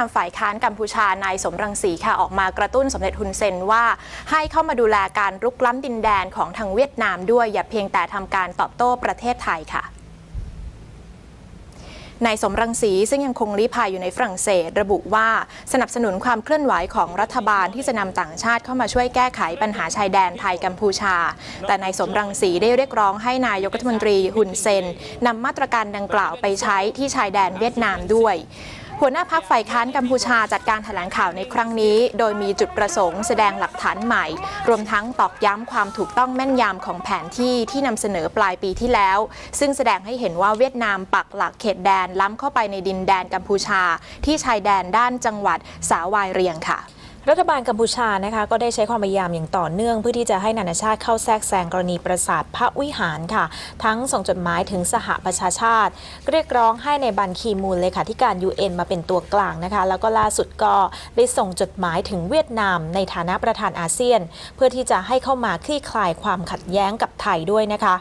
ทางฝ่ายค้านกัมพูชานายสมรังสีค่ะออกมากระตุ้นสมเด็จฮุนเซนว่า ให้เข้ามาดูแลการรุกล้ำดินแดนของทางเวียดนามด้วยอย่าเพียงแต่ทำการตอบโต้ประเทศไทยค่ะนายสมรังสีซึ่งยังคงลี้ภัยอยู่ในฝรั่งเศส ระบุว่าสนับสนุนความเคลื่อนไหวของรัฐบาลที่จะนำต่างชาติเข้ามาช่วยแก้ไขปัญหาชายแดนไทยกัมพูชา แต่นายสมรังสีได้เรียกร้องให้นายกรัฐมนตรีฮุนเซนนำมาตรการดังกล่าวไปใช้ที่ชายแดนเวียดนามด้วย หัวหน้าพักฝ่ายค้านกัมพูชาจัดการแถลงข่าวในครั้งนี้ โดยมีจุดประสงค์แสดงหลักฐานใหม่ รวมทั้งตอกย้ำความถูกต้องแม่นยำของแผนที่ที่นำเสนอปลายปีที่แล้ว ซึ่งแสดงให้เห็นว่าเวียดนามปักหลักเขตแดนล้ำเข้าไปในดินแดนกัมพูชา ที่ชายแดนด้านจังหวัดสาวายเรียงค่ะ รัฐบาลกัมพูชานะคะก็ได้ใช้ความพยายามอย่างต่อเนื่อง เพื่อที่จะให้นานาชาติเข้าแทรกแซงกรณีปราสาทพระวิหารค่ะ ทั้งส่งจดหมายถึงสหประชาชาติ เรียกร้องให้ในบันคีมูลเลขาธิการ UN มาเป็นตัวกลางนะคะ แล้วก็ล่าสุดก็ได้ส่งจดหมายถึงเวียดนามในฐานะประธานอาเซียน เพื่อที่จะให้เข้ามาคลี่คลายความขัดแย้งกับไทยด้วยนะคะ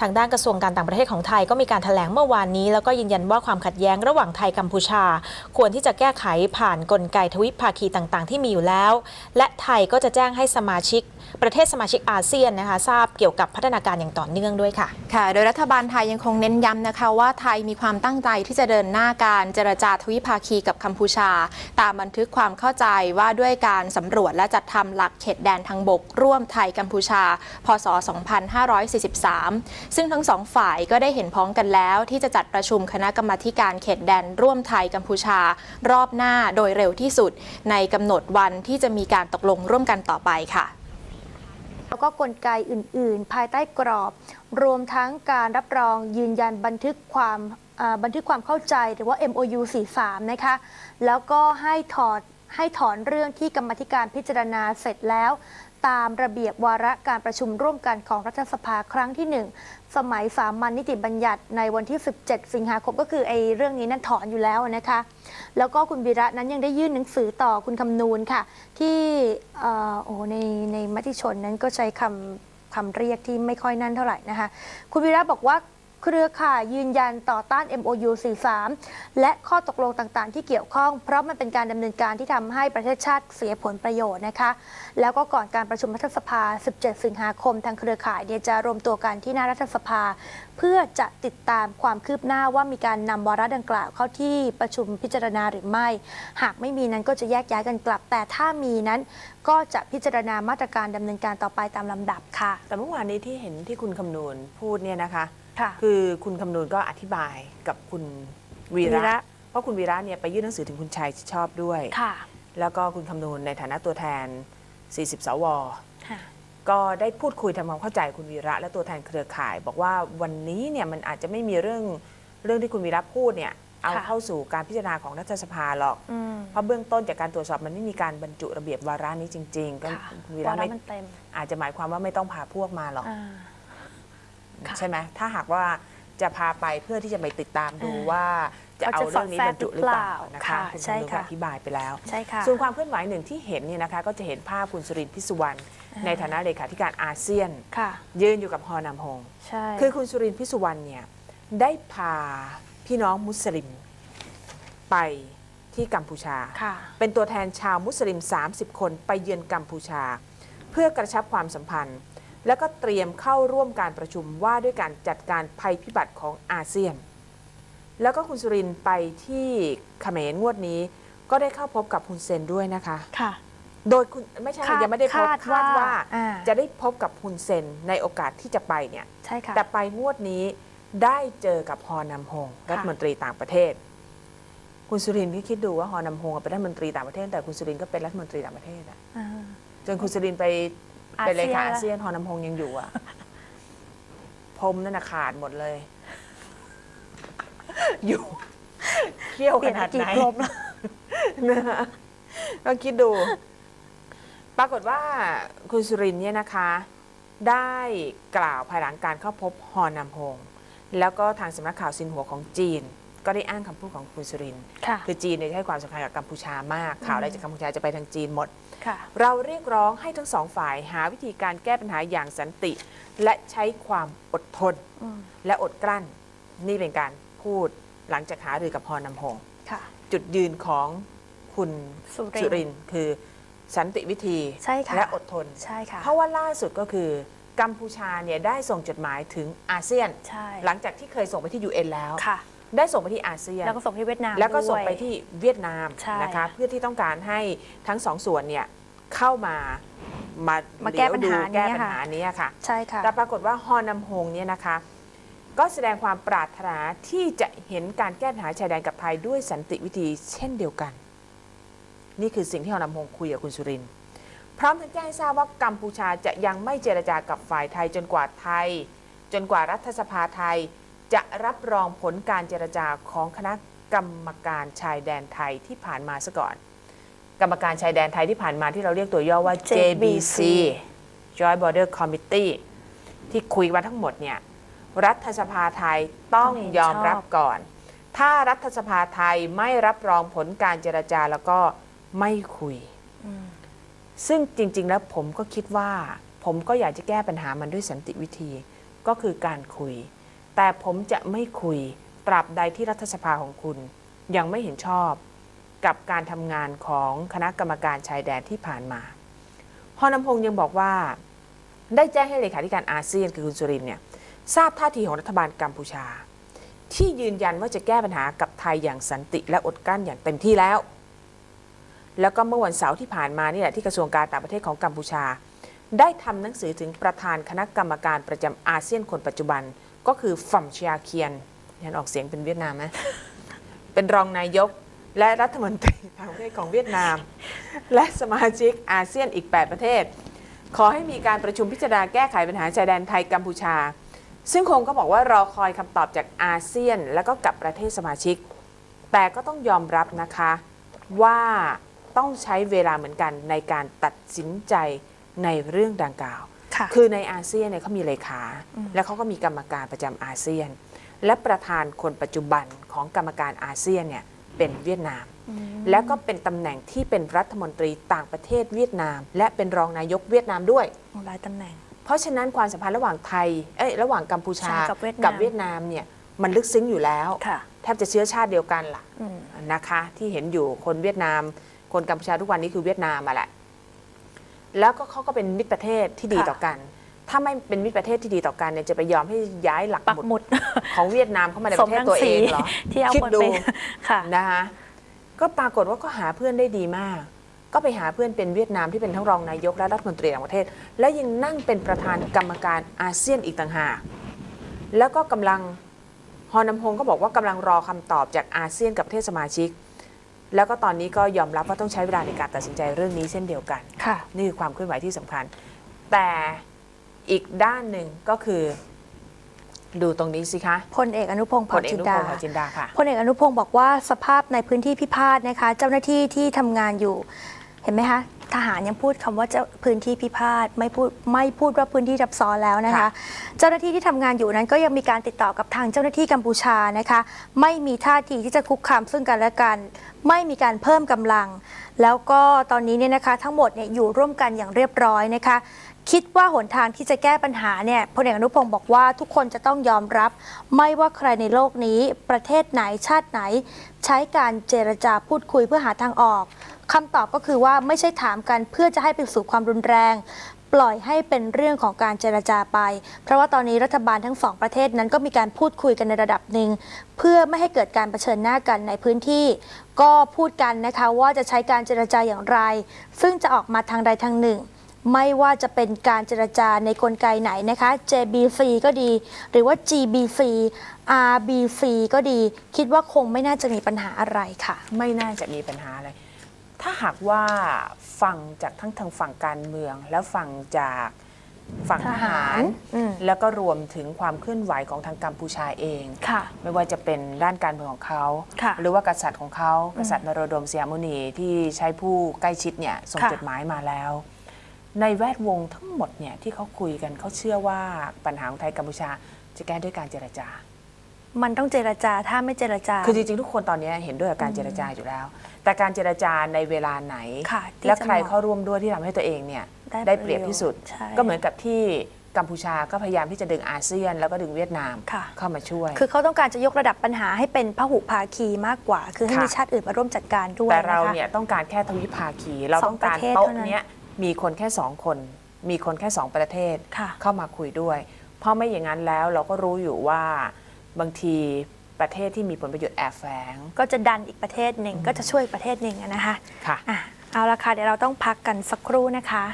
ทางด้านกระทรวงการต่างประเทศของไทยก็มีการถแถลงเมื่อวานนี้ แล้วก็ยืนยันว่าความขัดแย้งระหว่างไทยกัมพูชา ควรที่จะแก้ไขผ่านกลไกทวิภาคีต่างๆ ที่มีอยู่แล้ว และไทยก็จะแจ้งให้สมาชิก ประเทศสมาชิกอาเซียนนะคะทราบเกี่ยวกับพัฒนาการอย่างต่อเนื่องด้วยค่ะค่ะ โดยรัฐบาลไทยยังคงเน้นย้ำนะคะว่าไทยมีความตั้งใจที่จะเดินหน้าการเจรจาทวิภาคีกับกัมพูชา ตามบันทึกความเข้าใจว่าด้วยการสำรวจและจัดทำหลักเขตแดนทางบก ร่วมไทยกัมพูชา พศ 2543ซึ่งทั้งสองฝ่ายก็ได้เห็นพ้องกันแล้วที่จะจัดประชุมคณะกรรมาการเขตแดนร่วมไทยกัมพูชารอบหน้าโดยเร็วที่สุด ในกำหนดวันที่จะมีการตกลงร่วมกันต่อไปค่ะแล้วก็กลไกอื่น ๆ ภายใต้กรอบ รวมทั้งการรับรองยืนยันบันทึกความบันทึกความเข้าใจหรือว่า MOU 43 นะคะ แล้วก็ให้ถอดให้ถอนเรื่องที่กรรมธิการพิจารณาเสร็จแล้ว ตามระเบียบวาระการประชุมร่วมกันของรัฐสภาครั้งที่ 1 สมัยสามัญนิติบัญญัติในวันที่ 17 สิงหาคมก็คือไอ้เรื่องนี้นั่นถอนอยู่แล้วนะคะ แล้วก็คุณวีระนั้นยังได้ยื่นหนังสือต่อคุณคำนูนค่ะ ที่เอ่อโอ้ในในมติชนนั้นก็ใช้คำคำเรียกที่ไม่ค่อยนั่นเท่าไหร่นะคะ คุณวีระบอกว่า เครือข่ายยืนยันต่อต้าน MOU 43 และข้อตกลงต่างๆ ที่เกี่ยวข้อง เพราะมันเป็นการดำเนินการที่ทำให้ประเทศชาติเสียผลประโยชน์นะคะ แล้วก็ก่อนการประชุมรัฐสภา 17 สิงหาคม ทางเครือข่ายเนี่ยจะรวมตัวกันที่หน้ารัฐสภา เพื่อจะติดตามความคืบหน้าว่ามีการนำวาระดังกล่าวเข้าที่ประชุมพิจารณาหรือไม่ หากไม่มีนั้นก็จะแยกย้ายกันกลับ แต่ถ้ามีนั้น ก็จะพิจารณามาตรการดำเนินการต่อไปตามลำดับค่ะ แต่เมื่อวานนี้ที่เห็นที่คุณคำนวณพูดเนี่ยนะคะ ค่ะ คือคุณคำนวณก็อธิบายกับคุณวีวีระ ระ เพราะคุณวีระเนี่ยไปยื่นหนังสือถึงคุณชัยชอบด้วย ค่ะแล้วก็คุณคำนวณในฐานะตัวแทน 40 สว ค่ะ ก็ได้พูดคุยทำความเข้าใจคุณวีระและตัวแทนเครือข่าย บอกว่าวันนี้เนี่ยมันอาจจะไม่มีเรื่องเรื่องที่คุณวีระพูดเนี่ย เอาค่ะเข้าสู่การพิจารณาของรัฐสภาหรอกอืมเพราะเบื้องต้นจากการตรวจสอบมันไม่มีการบรรจุระเบียบวาระนี้จริง ๆ ก็ค่ะคุณวีวาระระไม่มันเต็มอาจจะหมายความว่าไม่ต้องพาพวกมาหรอกอ่าค่ะใช่ไหมถ้าหากว่าจะพาไปเพื่อที่จะไปติดตามดูอ่าว่าจะเอาเขาจะเรื่องนี้บรรจุหรือเปล่าสอดแทรกหรือเปล่านะคะค่ะคุณใช่คำนวณก็ค่ะอธิบายไปแล้วใช่ค่ะส่วนความเคลื่อนไหวหนึ่งที่เห็นเนี่ยนะคะ ก็จะเห็นภาพคุณสุรินทร์พิสุวรรณในฐานะเลขาธิการอาเซียนค่ะยืนอยู่กับฮอนำฮงใช่คือคุณสุรินทร์พิสุวรรณเนี่ยได้พา พี่น้องมุสลิมไปที่กัมพูชา ค่ะ เป็นตัวแทนชาวมุสลิม 30 คนไปเยือนกัมพูชา เพื่อกระชับความสัมพันธ์ แล้วก็เตรียมเข้าร่วมการประชุมว่าด้วยการจัดการภัยพิบัติของอาเซียน แล้วก็คุณสุรินทร์ไปที่เขมรงวดนี้ ก็ได้เข้าพบกับคุณเซนด้วยนะคะ ค่ะ โดยคุณไม่ใช่คาดยังไม่ได้พบคาดคาดว่าว่า อ่า จะได้พบกับคุณเซนในโอกาสที่จะไปเนี่ย ใช่ค่ะ แต่ไปงวดนี้ ได้เจอกับฮอนำฮงรัฐมนตรีต่างประเทศ คุณสุรินทร์ที่คิดดูว่าฮอนำฮงเป็นรัฐมนตรีต่างประเทศ แต่คุณสุรินทร์ก็เป็นรัฐมนตรีต่างประเทศอะอ่าจนคุณสุรินทร์ไปอาเป็นเซีเลยนขาละอาเซียนฮอนำฮงยังอยู่อะพรมนั่นนะขาดหมดเลย อยู่เขี้ยวเปขลี่ยนนาดกี่ไหนพรมแล้วนะฮะก็คิดดู ปรากฏว่าคุณสุรินทร์เนี่ยนะคะ ได้กล่าวภายหลังการเข้าพบฮอนำฮง แล้วก็ทางสำนักข่าวซินหัวของจีน ก็ได้อ้างคำพูดของคุณสุรินทร์ค่ะ คือจีนเนี่ยให้ความสำคัญกับกัมพูชามาก ข่าวอะไรจากกัมพูชาจะไปทางจีนหมด ค่ะ เราเรียกร้องให้ทั้งสองฝ่ายหาวิธีการแก้ปัญหาอย่างสันติ และใช้ความอดทนอืมและอดกลั้น นี่เป็นการพูดหลังจากหารือกับฮอนำฮงค่ะ จุดยืนของคุณสุรินทร์รินทร์คือสันติวิธีใช่ค่ะ และอดทน ใช่ค่ะ เพราะว่าล่าสุดก็คือ กัมพูชาเนี่ยได้ส่งจดหมายถึงอาเซียน ใช่หลังจากที่เคยส่งไปที่ UN แล้ว ค่ะ ได้ส่งไปที่อาเซียน แล้วก็ส่งที่เวียดนามแล้วก็ส่งด้วยไปที่เวียดนามใช่นะคะเพื่อที่ต้องการให้ทั้งสองส่วนเนี่ยเข้ามามามาแก้ปัญหาเดี๋ยวดูแก้นี้ปัญค่ะหานี้ค่ะ ใช่ค่ะ แต่ปรากฏว่าฮอนำฮงเนี่ยนะคะ ก็แสดงความปรารถนาที่จะเห็นการแก้ปัญหาชายแดนกับไทยด้วยสันติวิธีเช่นเดียวกัน นี่คือสิ่งที่ฮอนำฮงคุยกับคุณสุรินทร์ พร้อมทั้งแจ้งให้ทราบว่ากัมพูชาจะยังไม่เจรจากับฝ่ายไทยจนกว่าไทย จนกว่ารัฐสภาไทย จะรับรองผลการเจรจาของคณะกรรมการชายแดนไทยที่ผ่านมาซะก่อน กรรมการชายแดนไทยที่ผ่านมาที่เราเรียกตัวย่อว่า JBC Joint Border Committee ที่คุยมาทั้งหมดเนี่ยรัฐสภาไทยต้องต้องเห็นยอมรับชอบก่อน ถ้ารัฐสภาไทยไม่รับรองผลการเจรจาแล้วก็ไม่คุย ซึ่งจริง ๆ แล้วผมก็คิดว่า ผมก็อยากจะแก้ปัญหามันด้วยสันติวิธีก็คือการคุย แต่ผมจะไม่คุยตราบใดที่รัฐสภาของคุณ ยังไม่เห็นชอบ กับการทำงานของคณะกรรมการชายแดนที่ผ่านมาฮอนำพงยังบอกว่า ได้แจ้งให้เลขาธิการอาเซียนคือคุณสุรินทร์เนี่ยทราบท่าทีของรัฐบาลกัมพูชา ที่ยืนยันว่าจะแก้ปัญหากับไทยอย่างสันติและอดกั้นอย่างเต็มที่แล้ว แล้วก็เมื่อวันเสาร์ที่ผ่านมานี่แหละที่กระทรวงการต่างประเทศของกัมพูชา ได้ทำหนังสือถึงประธานคณะกรรมการประจำอาเซียนคนปัจจุบัน ก็คือฟัมเชียเคียนยันออกเสียงเป็นเวียดนามนะเป็นรองนายกและรัฐมนตรีต่างประเทศของเวียดนาม และสมาชิกอาเซียนอีก 8 ประเทศ ขอให้มีการประชุมพิจารณาแก้ไขปัญหาชายแดนไทยกัมพูชา ซึ่งคงก็บอกว่ารอคอยคำตอบจากอาเซียนแล้วก็กับประเทศสมาชิก แต่ก็ต้องยอมรับนะคะว่า ต้องใช้เวลาเหมือนกันในการตัดสินใจในเรื่องดังกล่าวค่ะคือในอาเซียนเนี่ยเขามีเลขา และเขาก็มีกรรมการประจำอาเซียน และประธานคนปัจจุบันของกรรมการอาเซียนเนี่ยเป็นเวียดนาม แล้วก็เป็นตำแหน่งที่เป็นรัฐมนตรีต่างประเทศเวียดนาม และเป็นรองนายกเวียดนามด้วยหลายตำแหน่ง เพราะฉะนั้นความสัมพันธ์ระหว่างไทยเอ้ยระหว่างกัมพูชาใช่กับเวียดนามกับเวียดนามเนี่ยมันลึกซึ้งอยู่แล้วค่ะแทบจะเชื้อชาติเดียวกันล่ะอืมนะคะ ที่เห็นอยู่คนเวียดนาม คนกัมพูชาทุกวันนี้คือเวียดนามมาแหละ แล้วก็เขาก็เป็นมิตรประเทศที่ดีค่ะ ต่อกัน ถ้าไม่เป็นมิตรประเทศที่ดีต่อกันเนี่ยจะไปยอมให้ย้ายหลักปักหมุดหมุดของเวียดนามเข้ามาในสปมระเทศรังตัวเอสีงเหรอ ที่เอาคิดคนดู ไปค่ะ นะคะก็ปรากฏว่าก็หาเพื่อนได้ดีมาก ก็ไปหาเพื่อนเป็นเวียดนามที่เป็นทั้งรองนายกและรัฐมนตรีต่างประเทศ และยังนั่งเป็นประธานกรรมการอาเซียนอีกต่างหากแล้วก็กำลังฮอนำพงก็บอกว่ากำลังรอคำตอบจากอาเซียนกับประเทศสมาชิก แล้วก็ตอนนี้ก็ยอมรับว่าต้องใช้เวลาในการตัดสินใจเรื่องนี้เช่นเดียวกัน ค่ะ นี่คือความเคลื่อนไหวที่สำคัญ แต่อีกด้านหนึ่งก็คือ ดูตรงนี้สิคะพลเอกอนุพงศ์พเผ่าลเอกจิอนนุดาพงศ์เผ่าจินดาค่ะ พลเอกอนุพงศ์บอกว่าสภาพในพื้นที่พิพาทนะคะ เจ้าหน้าที่ที่ทำงานอยู่ เห็นไหมคะ ทหารยังพูดคำว่าเจ้าพื้นที่พิพาทไม่พูดไม่พูดว่าพื้นที่ซับซ้อนแล้วนะคะค่ะเจ้าหน้าที่ที่ทำงานอยู่นั้นก็ยังมีการติดต่อกับทางเจ้าหน้าที่กัมพูชานะคะ ไม่มีท่าทีที่จะคุกคามซึ่งกันและกัน ไม่มีการเพิ่มกำลัง แล้วก็ตอนนี้เนี่ยนะคะทั้งหมดเนี่ยอยู่ร่วมกันอย่างเรียบร้อยนะคะคิดว่าหนทางที่จะแก้ปัญหาเนี่ยพลเอกอนุพงศ์บอกว่าทุกคนจะต้องยอมรับ ไม่ว่าใครในโลกนี้ ประเทศไหนชาติไหน ใช้การเจรจาพูดคุยเพื่อหาทางออก คำตอบก็คือว่าไม่ใช่ถามกันเพื่อจะให้ไปสู่ความรุนแรง ปล่อยให้เป็นเรื่องของการเจรจาไป เพราะว่าตอนนี้รัฐบาลทั้งสองประเทศนั้นก็มีการพูดคุยกันในระดับหนึ่ง เพื่อไม่ให้เกิดการเผชิญหน้ากันในพื้นที่ ก็พูดกันนะคะว่าจะใช้การเจรจาอย่างไร ซึ่งจะออกมาทางใดทางหนึ่งไม่ว่าจะเป็นการเจรจาในกลไกไหนนะคะ JBC ก็ดี หรือว่า GBC RBC ก็ดี คิดว่าคงไม่น่าจะมีปัญหาอะไรค่ะ ไม่น่าจะมีปัญหาอะไร ถ้าหากว่าฟังจากทั้งทางฝั่งการเมือง แล้วฟังจากฝั่งทหาร อืม แล้วก็รวมถึงความเคลื่อนไหวของทางกัมพูชาเอง ค่ะ ไม่ว่าจะเป็นด้านการเมืองของเขา ค่ะหรือว่ากษัตริย์ของเขา กษัตริย์นโรดมเสียมุนีที่ใช้ผู้ใกล้ชิดเนี่ยส่งค่ะ จดหมายมาแล้ว ในแวดวงทั้งหมดเนี่ยที่เขาคุยกันเขาเชื่อว่าปัญหาของไทยกัมพูชาจะแก้ด้วยการเจรจา มันต้องเจรจาถ้าไม่เจรจา คือจริงๆ ทุกคนตอนนี้เห็นด้วยกับการเจรจาอยู่แล้ว แต่การเจรจาในเวลาไหน ค่ะที่และจะใครเหมาะเข้าร่วมด้วยที่ทำให้ตัวเองเนี่ยได้ได้เปรียบที่สุด ใช่ ก็เหมือนกับที่กัมพูชาก็พยายามที่จะดึงอาเซียน แล้วก็ดึงเวียดนามค่ะ เข้ามาช่วย คือเขาต้องการจะยกระดับปัญหาให้เป็นพหุภาคีมากกว่า คือให้ค่ะมีชาติอื่นมาร่วมจัดการด้วยแต่เรานะคะเนี่ยต้องการแค่ทวิภาคี เราสองต้องการประเทศโต๊ะเท่านั้นเนี้ยมีคนแค่สองคน มีคนแค่สองประเทศค่ะ เข้ามาคุยด้วย เพราะไม่อย่างนั้นแล้วเราก็รู้อยู่ว่า บางทีประเทศที่มีผลประโยชน์แอบแฝง ก็จะดันอีกประเทศหนึ่งก็จะช่วยอีกประเทศหนึ่งอะนะคะค่ะ อะเอาละค่ะเดี๋ยวเราต้องพักกันสักครู่นะคะ